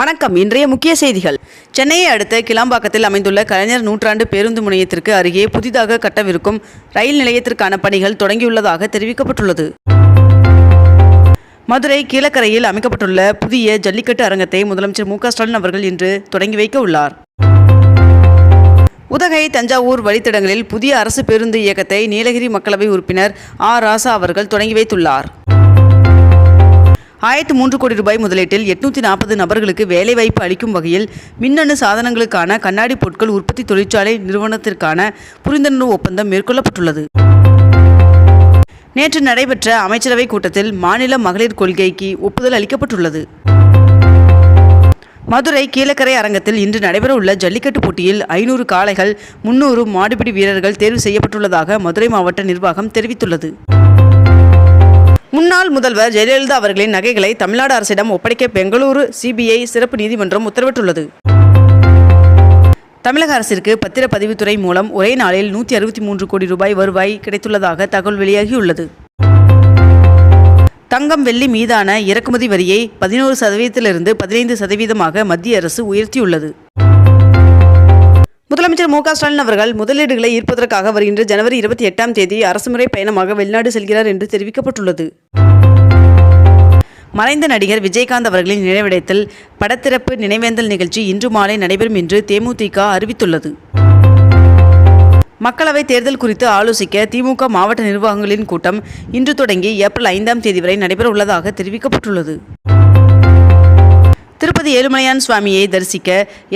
வணக்கம். இன்றைய முக்கிய செய்திகள். சென்னையை அடுத்த கிளாம்பாக்கத்தில் அமைந்துள்ள கலைஞர் நூற்றாண்டு பேருந்து முனையத்திற்கு அருகே புதிதாக கட்டவிருக்கும் ரயில் நிலையத்திற்கான பணிகள் தொடங்கியுள்ளதாக தெரிவிக்கப்பட்டுள்ளது. மதுரை கீழக்கரையில் அமைக்கப்பட்டுள்ள புதிய ஜல்லிக்கட்டு அரங்கத்தை முதலமைச்சர் மு ஸ்டாலின் அவர்கள் இன்று தொடங்கி வைக்க உள்ளார். உதகை தஞ்சாவூர் வழித்தடங்களில் புதிய அரசு பேருந்து இயக்கத்தை நீலகிரி மக்களவை உறுப்பினர் ஆ ராசா அவர்கள் தொடங்கி வைத்துள்ளார். ஆயிரத்து மூன்று கோடி ரூபாய் முதலீட்டில் எட்நூற்றி நாற்பது நபர்களுக்கு வேலைவாய்ப்பு அளிக்கும் வகையில் மின்னணு சாதனங்களுக்கான கண்ணாடி பொருட்கள் உற்பத்தி தொழிற்சாலை நிறுவனத்திற்கான புரிந்துணர்வு ஒப்பந்தம் மேற்கொள்ளப்பட்டுள்ளது. நேற்று நடைபெற்ற அமைச்சரவைக் கூட்டத்தில் மாநில மகளிர் கொள்கைக்கு ஒப்புதல் அளிக்கப்பட்டுள்ளது. மதுரை கீழக்கரை அரங்கத்தில் இன்று நடைபெறவுள்ள ஜல்லிக்கட்டு போட்டியில் ஐநூறு காளைகள் முன்னூறு மாடுபிடி வீரர்கள் தேர்வு செய்யப்பட்டுள்ளதாக மதுரை மாவட்ட நிர்வாகம் தெரிவித்துள்ளது. முன்னாள் முதல்வர் ஜெயலலிதா அவர்களின் நகைகளை தமிழ்நாடு அரசிடம் ஒப்படைக்க பெங்களூரு சிபிஐ சிறப்பு நீதிமன்றம் உத்தரவிட்டுள்ளது. தமிழக அரசிற்கு பத்திரப்பதிவுத்துறை மூலம் ஒரே நாளில் நூற்றி அறுபத்தி மூன்று கோடி ரூபாய் வருவாய் கிடைத்துள்ளதாக தகவல் வெளியாகியுள்ளது. தங்கம் வெள்ளி மீதான இறக்குமதி வரியை பதினோரு சதவீதத்திலிருந்து பதினைந்து சதவீதமாக மத்திய அரசு உயர்த்தியுள்ளது. முதலமைச்சர் மு க ஸ்டாலின் அவர்கள் முதலீடுகளை ஈர்ப்பதற்காக வருகின்ற ஜனவரி இருபத்தி எட்டாம் தேதி அரசுமுறை பயணமாக வெளிநாடு செல்கிறார் என்று தெரிவிக்கப்பட்டுள்ளது. மறைந்த நடிகர் விஜயகாந்த் அவர்களின் நினைவிடத்தில் படத்திறப்பு நினைவேந்தல் நிகழ்ச்சி இன்று மாலை நடைபெறும் என்று தேமுதிக அறிவித்துள்ளது. மக்களவைத் தேர்தல் குறித்து ஆலோசிக்க திமுக மாவட்ட நிர்வாகங்களின் கூட்டம் இன்று தொடங்கி ஏப்ரல் ஐந்தாம் தேதி வரை நடைபெற உள்ளதாக தெரிவிக்கப்பட்டுள்ளது. திருப்பதி ஏழுமலையான் சுவாமியை தரிசிக்க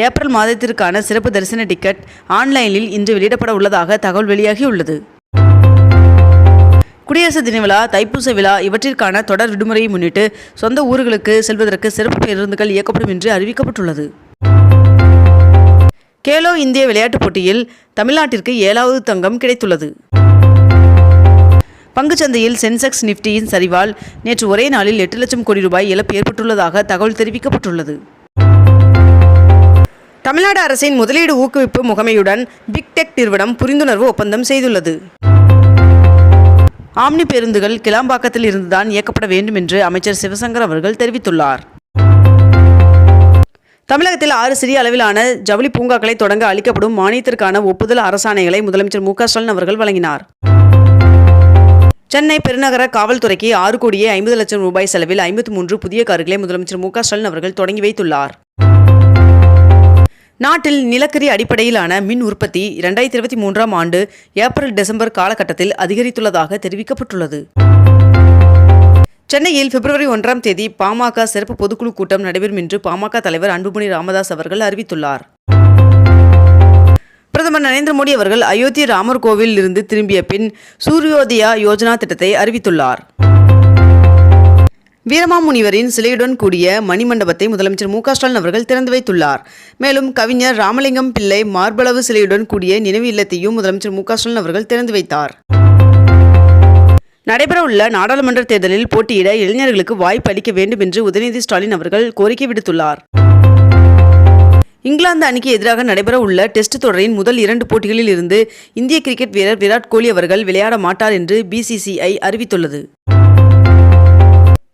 ஏப்ரல் மாதத்திற்கான சிறப்பு தரிசன டிக்கெட் ஆன்லைனில் இன்று வெளியிடப்பட உள்ளதாக தகவல் வெளியாகியுள்ளது. குடியரசு தின விழா தைப்பூச விழா இவற்றிற்கான தொடர் விடுமுறையை முன்னிட்டு சொந்த ஊர்களுக்கு செல்வதற்கு சிறப்பு பேருந்துகள் இயக்கப்படும் என்று அறிவிக்கப்பட்டுள்ளது. கேலோ இந்திய விளையாட்டுப் போட்டியில் தமிழ்நாட்டிற்கு ஏழாவது தங்கம் கிடைத்துள்ளது. பங்குச்சந்தையில் சென்செக்ஸ் நிஃப்டியின் சரிவால் நேற்று ஒரே நாளில் எட்டு லட்சம் கோடி ரூபாய் இழப்பு ஏற்பட்டுள்ளதாக தகவல் தெரிவிக்கப்பட்டுள்ளது. தமிழ்நாடு அரசின் முதலீடு ஊக்குவிப்பு முகமையுடன் பிக்டெக் நிறுவனம் புரிந்துணர்வு ஒப்பந்தம் செய்துள்ளது. ஆம்னி பேருந்துகள் கிளாம்பாக்கத்தில் இருந்துதான் இயக்கப்பட வேண்டும் என்று அமைச்சர் சிவசங்கர் அவர்கள் தெரிவித்துள்ளார். தமிழகத்தில் ஆறு சிறிய அளவிலான ஜவுளி பூங்காக்களை தொடங்க அளிக்கப்படும் மானியத்திற்கான ஒப்புதல் அரசாணைகளை முதலமைச்சர் மு க ஸ்டாலின் அவர்கள் வழங்கினார். சென்னை பெருநகர காவல்துறைக்கு ஆறு கோடியே ஐம்பது லட்சம் ரூபாய் செலவில் ஐம்பத்தி மூன்று புதிய கார்களை முதலமைச்சர் மு ஸ்டாலின் அவர்கள் தொடங்கி வைத்துள்ளார். நாட்டில் நிலக்கரி அடிப்படையிலான மின் உற்பத்தி இரண்டாயிரத்தி இருபத்தி மூன்றாம் ஆண்டு ஏப்ரல் டிசம்பர் காலகட்டத்தில் அதிகரித்துள்ளதாக தெரிவிக்கப்பட்டுள்ளது. சென்னையில் பிப்ரவரி ஒன்றாம் தேதி பாமக சிறப்பு பொதுக்குழு கூட்டம் நடைபெறும் என்று பாமக தலைவர் அன்புமணி ராமதாஸ் அவர்கள் அறிவித்துள்ளார். பிரதமர் நரேந்திர மோடி அவர்கள் அயோத்தி ராமர் கோவிலில் இருந்து திரும்பிய பின் சூரியோதயா யோஜனா திட்டத்தை அறிவித்துள்ளார். வீரமாமுனிவரின் சிலையுடன் கூடிய மணிமண்டபத்தை முதலமைச்சர் மு ஸ்டாலின் அவர்கள் திறந்து வைத்துள்ளார். மேலும் கவிஞர் ராமலிங்கம் பிள்ளை மார்பளவு சிலையுடன் கூடிய நினைவு இல்லத்தையும் முதலமைச்சர் மு ஸ்டாலின் அவர்கள் திறந்து வைத்தார். நடைபெறவுள்ள நாடாளுமன்ற தேர்தலில் போட்டியிட இளைஞர்களுக்கு வாய்ப்பு அளிக்க வேண்டும் என்று உதயநிதி ஸ்டாலின் அவர்கள் கோரிக்கை விடுத்துள்ளார். இங்கிலாந்து அணிக்கு எதிராக நடைபெறவுள்ள டெஸ்ட் தொடரின் முதல் இரண்டு போட்டிகளில் இருந்து இந்திய கிரிக்கெட் வீரர் விராட் கோலி அவர்கள் விளையாட மாட்டார் என்று பிசிசிஐ அறிவித்துள்ளது.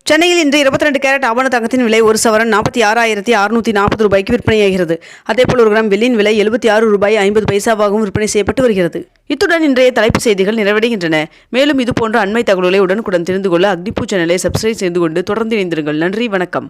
சென்னையில் இன்று இருபத்தி ரெண்டு கேரட் ஆவண தங்கத்தின் விலை ஒரு சவரன் நாற்பத்தி ஆறாயிரத்தி அறுநூற்றி நாற்பது ரூபாய்க்கு விற்பனையாகிறது. அதேபோல் ஒரு கிராம் வெள்ளியின் விலை எழுபத்தி ஆறு ரூபாய் ஐம்பது பைசாவாகவும் விற்பனை செய்யப்பட்டு வருகிறது. இத்துடன் இன்றைய தலைப்பு செய்திகள் நிறைவடைகின்றன. மேலும் இதுபோன்ற அண்மை தகவல்களை உடனுக்குடன் தெரிந்து கொள்ள அக்னிபூ சேனலை சப்ஸ்கிரைப் செய்து கொண்டு தொடர்ந்து இணைந்திருங்கள். நன்றி வணக்கம்.